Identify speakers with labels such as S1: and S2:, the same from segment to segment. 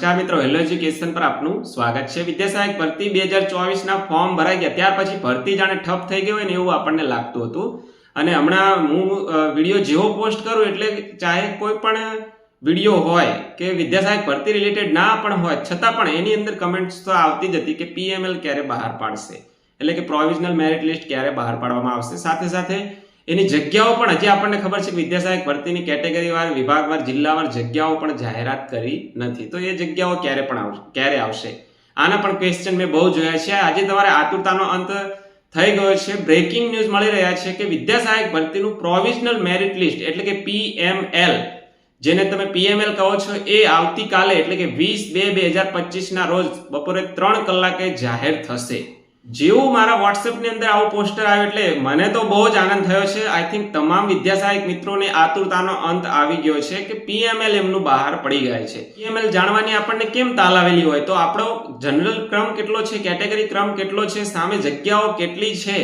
S1: નમસ્કાર મિત્રો hello education પર આપનું સ્વાગત છે. વિદ્યાસહાયક ભરતી બે હજાર ચોવીસના ફોર્મ ભરાઈ ગયા. ત્યાર પછી ભરતી જાણે ઠપ થઈ ગઈ હોય ને એવું આપણને લાગતું હતું. અને હમણાં હું વીડિયો જેવો પોસ્ટ કરું એટલે ચાહે કોઈ પણ વીડિયો હોય કે વિદ્યાસહાયક ભરતી રિલેટેડ ના પણ હોય, છતાં પણ એની અંદર કમેન્ટ્સ તો આવતી જ હતી કે પીએમએલ ક્યારે બહાર પાડશે? એટલે કે પ્રોવિઝનલ મેરિટ લિસ્ટ ક્યારે બહાર પાડવામાં આવશે? સાથે સાથે એની જગ્યાઓ પણ હજી આપણને ખબર છે કે વિદ્યાસહાયક ભરતીની કેટેગરીવાર વિભાગવાર જિલ્લાવાર જગ્યાઓ પણ જાહેરાત કરી નથી. તો એ જગ્યાઓ ક્યારે પણ આવશે, ક્યારે આવશે? આના પણ ક્વેશ્ચન મેં બહુ જોયા છે. આજે તમારે આતુરતાનો અંત થઈ ગયો છે. બ્રેકિંગ ન્યૂઝ મળી રહ્યા છે કે વિદ્યાસહાયક ભરતીનું પ્રોવિઝનલ મેરિટ લિસ્ટ એટલે કે પીએમએલ જેને તમે પીએમએલ કહો છો, એ આવતીકાલે એટલે કે વીસ બે બે હજાર પચીસના રોજ બપોરે ત્રણ કલાકે જાહેર થશે. જેવું મારા વોટ્સએપની અંદર આવું પોસ્ટર આવ્યું એટલે મને તો બહુ જ આનંદ થયો છે. આઈ થિંક તમામ વિદ્યાસહાયક મિત્રોને આતુરતાનો અંત આવી ગયો છે કે પીએમએલ એમનું બહાર પડી ગયા છે. પીએમએલ જાણવાની આપણને કેમ તાલાવેલી હોય? તો આપણો જનરલ ક્રમ કેટલો છે? કેટેગરી ક્રમ કેટલો છે? સામે જગ્યાઓ કેટલી છે?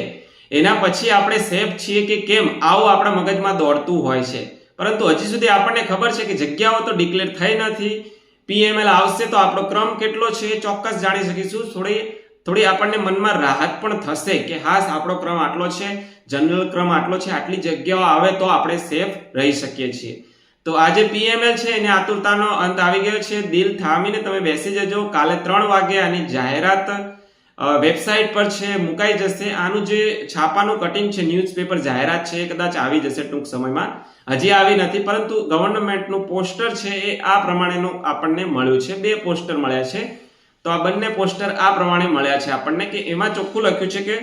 S1: એના પછી આપણે સેફ છીએ કે કેમ? આવું આપણા મગજમાં દોડતું હોય છે. પરંતુ હજી સુધી આપણને ખબર છે કે જગ્યાઓ તો ડિક્લેર થઈ નથી. પીએમએલ આવશે તો આપણો ક્રમ કેટલો છે? ચોક્કસ જાણી શકીશું. થોડી થોડી આપણને મનમાં રાહત પણ થશે કે હા આપણો ક્રમ આટલો છે, જનરલ ક્રમ આટલો છે, આટલી જગ્યાઓ આવે તો આપણે સેફ રહી શકીએ છીએ. તો આજે પીએમએલ છે, એને આતુરતાનો અંત આવી ગયો છે. દિલ થામીને તમે બેસી જજો. કાલે ત્રણ વાગે આની જાહેરાત વેબસાઇટ પર છે, મુકાઈ જશે. આનું જે છાપાનું કટિંગ છે ન્યૂઝપેપર જાહેરાત છે, એ કદાચ આવી જશે ટૂંક સમયમાં. હજી આવી નથી, પરંતુ ગવર્મેન્ટનું પોસ્ટર છે, એ આ પ્રમાણેનું આપણને મળ્યું છે. બે પોસ્ટર મળ્યા છે. તો આ બંને પોસ્ટર આ પ્રમાણે મળ્યા છે આપણને કે એમાં ચોખ્ખું લખ્યું છે કે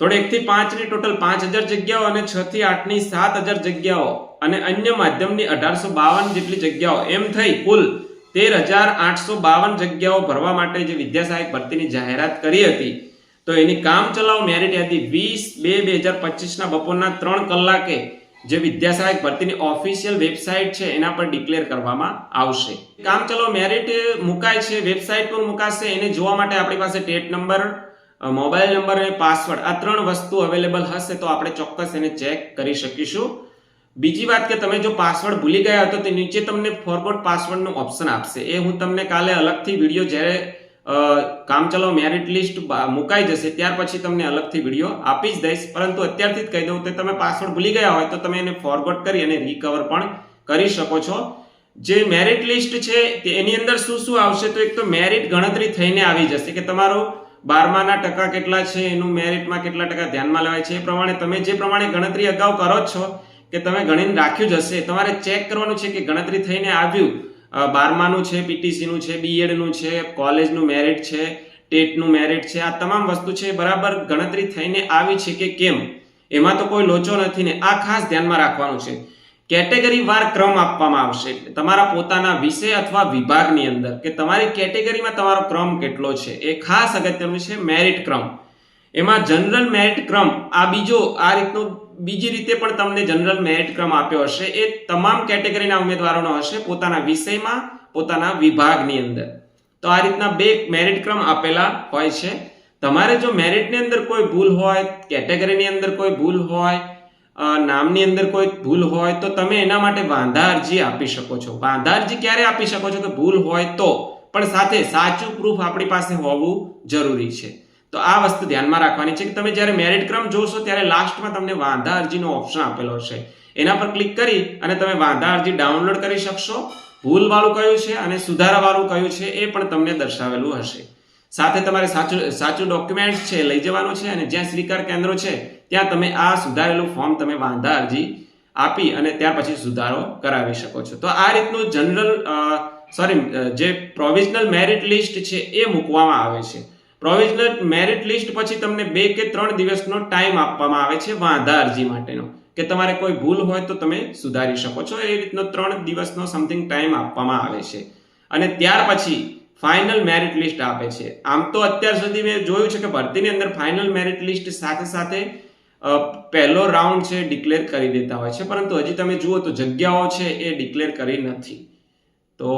S1: ધોરણ એકથી પાંચની ટોટલ પાંચ હજાર જગ્યાઓ અને છ થી આઠની સાત હજાર જગ્યાઓ અને અન્ય માધ્યમની અઢારસો બાવન જેટલી જગ્યાઓ. એમ થઈ કુલ તેર હજાર આઠસો બાવન જગ્યાઓ ભરવા માટે જે વિદ્યાસહાયક ભરતીની જાહેરાત કરી હતી. તો એની કામ ચલાવ મેરિટ યાદી વીસ બે બે હજાર પચીસના બપોરના ત્રણ કલાકે જે વિદ્યાસહાયક ભરતીની ઓફિશિયલ વેબસાઇટ છે, એના પર ડિક્લેર કરવામાં આવશે. કામ ચલો મેરિટ મુકાય છે વેબસાઇટ પર મુકાશે. એને જોવા માટે આપણી પાસે ટેટ નંબર મોબાઈલ નંબર અને પાસવર્ડ આ ત્રણ વસ્તુ અવેલેબલ હશે તો આપણે ચોક્કસ એને ચેક કરી શકીશું. બીજી વાત કે તમે જો પાસવર્ડ ભૂલી ગયા હતો તો નીચે તમને ફોરવર્ડ પાસવર્ડનો ઓપ્શન આપશે. એ હું તમને કાલે અલગથી વીડિયો જ્યારે કામચલાઉ મેરિટ લિસ્ટ મુકાઈ જશે, ત્યાર પછી તમને અલગથી વીડિયો આપી જ દઈશ. પરંતુ અત્યારથી જ કહી દઉં કે તમે પાસવર્ડ ભૂલી ગયા હોય તો તમે એને ફોરવર્ડ કરી અને રિકવર પણ કરી શકો છો. જે મેરિટ લિસ્ટ છે એની અંદર શું શું આવશે, તો એક તો મેરિટ ગણતરી થઈને આવી જશે કે તમારો બારમાના ટકા કેટલા છે, એનું મેરિટમાં કેટલા ટકા ધ્યાનમાં લેવાય છે. એ પ્રમાણે તમે જે પ્રમાણે ગણતરી અગાઉ કરો છો, કે તમે ગણીને રાખ્યું જ હશે. તમારે ચેક કરવાનું છે કે ગણતરી થઈને આવ્યું બારમાનું છે, પીટીસીનું છે, બીએડનું છે, કોલેજનું મેરિટ છે, ટેટનું મેરિટ છે, આ તમામ વસ્તુ છે બરાબર ગણતરી થઈને આવી છે કે કેમ? એમાં તો કોઈ લોચો નથી ને આ ખાસ ધ્યાનમાં રાખવાનું છે. કેટેગરી વાર ક્રમ આપવામાં આવશે તમારા પોતાના વિષય અથવા વિભાગની અંદર કે તમારી કેટેગરીમાં તમારો ક્રમ કેટલો છે એ ખાસ અગત્યનું છે મેરિટ ક્રમ. એમાં જનરલ મેરિટ ક્રમ આ બીજો આ રીતનું બીજી રીતે પણ તમને જનરલ મેરિટ ક્રમ આપ્યો હશે. એ તમામ કેટેગરીના ઉમેદવારોનો હશે પોતાના વિષયમાં, પોતાના વિભાગની અંદર. તો આ રીતના બે મેરિટ ક્રમ આપેલા હોય છે. તમારે જો મેરિટની અંદર કોઈ ભૂલ હોય કેટેગરીની અંદર કોઈ ભૂલ હોય નામની અંદર કોઈ ભૂલ હોય, તો તમે એના માટે વાંધા અરજી આપી શકો છો. વાંધા અરજી ક્યારે આપી શકો છો? કે ભૂલ હોય તો. પણ સાથે સાચું પ્રૂફ આપણી પાસે હોવું જરૂરી છે. તો આ વસ્તુ ધ્યાનમાં રાખવાની છે કે તમે જ્યારે મેરિટ ક્રમ જોશો ત્યારે લાસ્ટમાં તમને વાંધા અરજીનો ઓપ્શન આપેલો હશે. એના પર ક્લિક કરી અને તમે વાંધા અરજી ડાઉનલોડ કરી શકશો. ભૂલ વાળું કયું છે અને સુધારાવાળું કયું છે એ પણ તમને દર્શાવેલું હશે. સાથે તમારે સાચું સાચું ડોક્યુમેન્ટ છે લઈ જવાનું છે અને જ્યાં સ્વીકાર કેન્દ્રો છે ત્યાં તમે આ સુધારેલું ફોર્મ તમે વાંધા અરજી આપી અને ત્યાર પછી સુધારો કરાવી શકો છો. તો આ રીતનું જનરલ સોરી જે પ્રોવિઝનલ મેરિટ લિસ્ટ છે એ મૂકવામાં આવે છે. પ્રોવિઝનલ મેરિટ લિસ્ટ પછી તમને બે કે ત્રણ દિવસનો ટાઈમ આપવામાં આવે છે વાંધા અરજી માટેનો. કે તમારે કોઈ ભૂલ હોય તો તમે સુધારી શકો છો. એ રીતનો ત્રણ દિવસનો સમથિંગ ટાઈમ આપવામાં આવે છે. અને ત્યાર પછી ફાઇનલ મેરિટ લિસ્ટ આપે છે. આમ તો અત્યાર સુધી મેં જોયું છે કે ભરતીની અંદર ફાઇનલ મેરિટ લિસ્ટ સાથે સાથે પહેલો રાઉન્ડ છે ડિક્લેર કરી દેતા હોય છે. પરંતુ હજી તમે જુઓ તો જગ્યાઓ છે એ ડિક્લેર કરી નથી. તો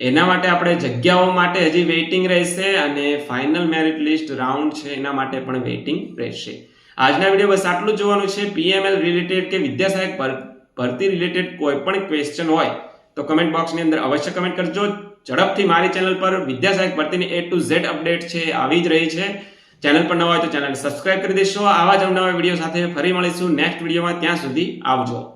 S1: એના માટે આપણે જગ્યાઓ માટે હજી વેઇટિંગ રહેશે અને ફાઇનલ મેરિટ લિસ્ટ રાઉન્ડ છે, એના માટે પણ વેઇટિંગ રહેશે. આજના વીડિયો બસ આટલું જોવાનું છે. પીએમએલ રિલેટેડ કે વિદ્યાસહાયક ભર- ભરતી રિલેટેડ કોઈ પણ ક્વેશ્ચન હોય, તો કમેન્ટ બોક્સની અંદર અવશ્ય કમેન્ટ કરજો. ઝડપથી મારી ચેનલ પર વિદ્યાસહાયક ભરતીની એ ટુ ઝેડ અપડેટ છે, આવી જ રહી છે. ચેનલ પર નવા હોય તો ચેનલ સબસ્ક્રાઇબ કરી દેશો. આવા જ નવા વીડિયો સાથે ફરી મળીશું નેક્સ્ટ વિડીયોમાં ત્યાં સુધી આવજો.